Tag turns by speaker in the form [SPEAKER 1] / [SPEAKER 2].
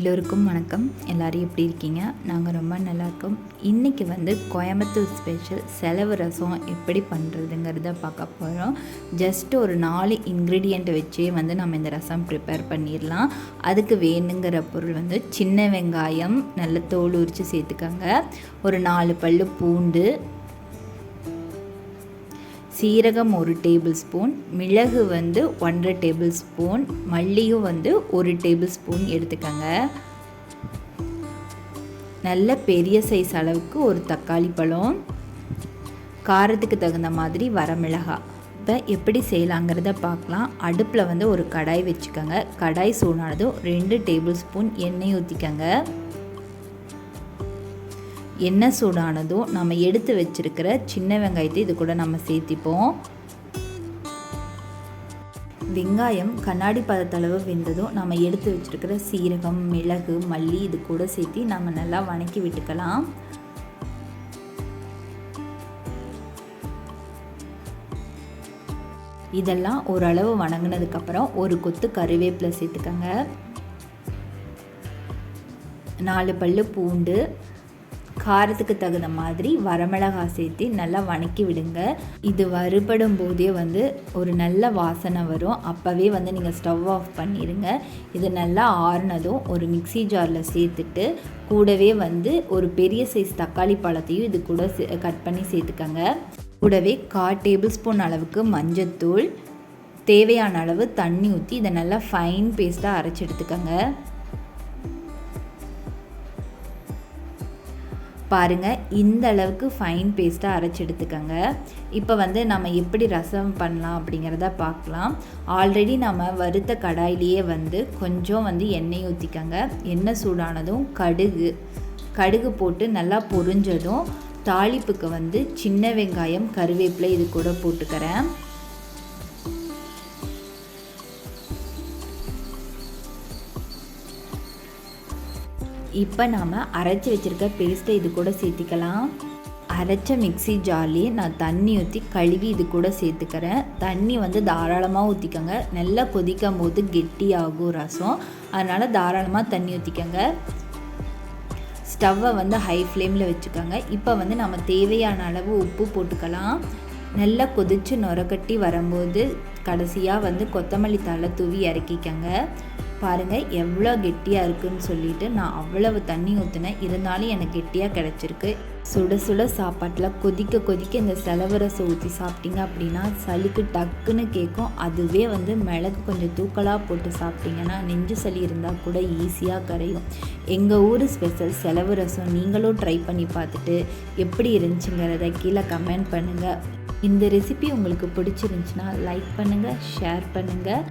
[SPEAKER 1] எல்லோருக்கும் வணக்கம். எல்லோரும் எப்படி இருக்கீங்க? நாங்கள் ரொம்ப நல்லாயிருக்கோம் இன்றைக்கி வந்து கோயம்புத்தூர் ஸ்பெஷல் செலவு ரசம் எப்படி பண்ணுறதுங்கிறத பார்க்க போகிறோம் ஜஸ்ட் ஒரு நாலு இன்க்ரீடியண்ட்டை வச்சே வந்து நம்ம இந்த ரசம் ப்ரிப்பேர் பண்ணிடலாம். அதுக்கு வேணுங்கிற பொருள் வந்து சின்ன வெங்காயம் நல்ல தோல் உரித்து சேர்த்துக்கோங்க. ஒரு நாலு பல் பூண்டு சீரகம் ஒரு டேபிள் ஸ்பூன் மிளகு வந்து ஒன்றரை டேபிள் ஸ்பூன் மல்லியும் வந்து ஒரு டேபிள் ஸ்பூன் எடுத்துக்கோங்க. நல்ல பெரிய சைஸ் அளவுக்கு ஒரு தக்காளி பழம் காரத்துக்கு தகுந்த மாதிரி வரமிளகாய் இப்போ எப்படி செய்யலாங்கிறத பார்க்கலாம். அடுப்பில் வந்து ஒரு கடாய் வச்சுக்கோங்க. கடாய் சூடானதும் ரெண்டு டேபிள் ஸ்பூன் எண்ணெய் ஊற்றிக்கோங்க எண்ணெய் சூடானதும் நம்ம எடுத்து வச்சுருக்கிற சின்ன வெங்காயத்தை இது கூட நம்ம சேர்த்திப்போம். வெங்காயம் கண்ணாடி பதத்தளவு வெந்ததும் நம்ம எடுத்து வச்சுருக்கிற சீரகம் மிளகு மல்லி இது கூட சேர்த்து நம்ம நல்லா வணக்கி விட்டுக்கலாம். இதெல்லாம் ஓரளவு வணங்கினதுக்கப்புறம் ஒரு கொத்து கருவேப்பிலை சேர்த்துக்கோங்க. நாலு பல்லு பூண்டு காரத்துக்கு தகுந்த மாதிரி வரமிளகா சேர்த்து நல்லா வணக்கி விடுங்க. இது வறுபடும் போதே வந்து ஒரு நல்ல வாசனை வரும். அப்போவே வந்து நீங்கள் ஸ்டவ் ஆஃப் பண்ணிடுங்க இது நல்லா ஆறுனதும் ஒரு மிக்சி ஜாரில் சேர்த்துட்டு கூடவே வந்து ஒரு பெரிய சைஸ் தக்காளி பழத்தையும் இது கூட கட் பண்ணி சேர்த்துக்கங்க. கூடவே கால் டேபிள் ஸ்பூன் அளவுக்கு மஞ்சத்தூள் தேவையான அளவு தண்ணி ஊற்றி இதை நல்லா ஃபைன் பேஸ்ட்டாக அரைச்சி எடுத்துக்கோங்க. பாருங்கள் இந்த அளவுக்கு ஃபைன் பேஸ்ட்டாக அரைச்சி எடுத்துக்கோங்க. இப்போ வந்து நம்ம எப்படி ரசம் பண்ணலாம் அப்படிங்கிறத பார்க்கலாம். ஆல்ரெடி நம்ம வறுத்த கடாயிலேயே வந்து கொஞ்சம் வந்து எண்ணெய் ஊற்றிக்கோங்க எண்ணெய் சூடானதும் கடுகு கடுகு போட்டு நல்லா பொரிஞ்சதும் தாளிப்புக்கு வந்து சின்ன வெங்காயம் கருவேப்பிலை இது கூட போட்டுக்கிறேன். இப்போ நாம் அரைச்சி வச்சுருக்க பேஸ்ட்டை இது கூட சேர்த்திக்கலாம். அரைச்ச மிக்சி ஜார்லேயே நான் தண்ணி ஊற்றி கழுவி இது கூட சேர்த்துக்கிறேன். தண்ணி வந்து தாராளமாக ஊற்றிக்கோங்க நல்லா கொதிக்கும் போது கெட்டியாகும் ரசம். அதனால் தாராளமாக தண்ணி ஊற்றிக்கோங்க ஸ்டவ்வை வந்து ஹை ஃப்ளேமில் வச்சுக்கோங்க. இப்போ வந்து நம்ம தேவையான அளவு உப்பு போட்டுக்கலாம். நல்லா கொதித்து நுரக்கட்டி வரும்போது கடைசியாக வந்து கொத்தமல்லி தலை தூவி இறக்கிக்கங்க. பாருங்கள் எவ்வளோ கெட்டியாக இருக்குதுன்னு சொல்லிட்டு நான் அவ்வளவு தண்ணி ஊற்றினேன் இருந்தாலும் எனக்கு கெட்டியாக கிடச்சிருக்கு. சுட சுட சாப்பாட்டில் கொதிக்க கொதிக்க இந்த செலவரசை ஊற்றி சாப்பிட்டீங்க அப்படின்னா சளிக்கு டக்குன்னு கேட்கும் அதுவே வந்து மிளகு கொஞ்சம் தூக்கலாக போட்டு சாப்பிட்டீங்கன்னா நெஞ்சு சளி இருந்தால் கூட ஈஸியாக கரையும். எங்கள் ஊர் ஸ்பெஷல் செலவு ரசம் நீங்களும் ட்ரை பண்ணி பார்த்துட்டு எப்படி இருந்துச்சுங்கிறத கீழே கமெண்ட் பண்ணுங்கள் இந்த ரெசிபி உங்களுக்கு பிடிச்சிருந்துச்சுன்னா லைக் பண்ணுங்கள் ஷேர் பண்ணுங்கள்